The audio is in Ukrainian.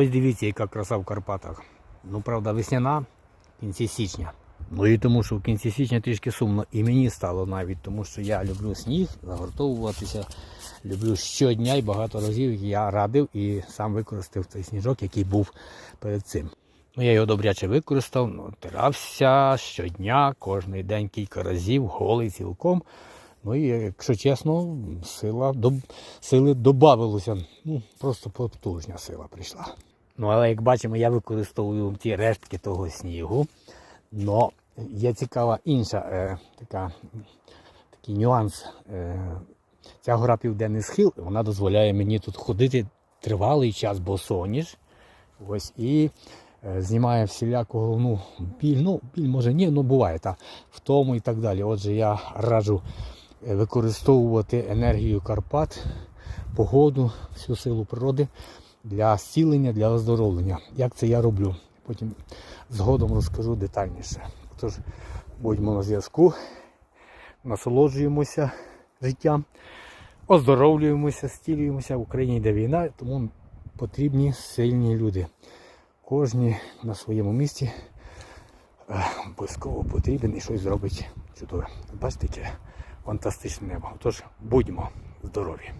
Ось дивіться, яка краса в Карпатах. Ну, правда, весняна в кінці січня. Ну і тому, що в кінці січня трішки сумно. І мені стало навіть, тому що я люблю сніг, загортовуватися. Люблю щодня і багато разів я радив і сам використав цей сніжок, який був перед цим. Ну, я його добряче використав, ну, щодня, кожен день кілька разів, голий цілком. Ну і якщо чесно, сила доб... сили додавилося. Ну, просто потужна сила прийшла. Ну, але як бачимо, я використовую ті рештки того снігу. Но є цікава інша е, така, такий нюанс. Е, ця гора Південний Схил, вона дозволяє мені тут ходити тривалий час босоніж. Ось, і е, знімає всіляку головну біль. Ну, біль може ні, ну буває та, втому і так далі. Отже, я раджу використовувати енергію Карпат, погоду, всю силу природи для зцілення, для оздоровлення. Як це я роблю? Потім згодом розкажу детальніше. Тож будьмо на зв'язку, насолоджуємося життям, оздоровлюємося, зцілюємося. В Україні йде війна, тому потрібні сильні люди. Кожні на своєму місці е, обов'язково потрібен і щось зробить чудове. Бачите, фантастичне небо. Тож будьмо здорові!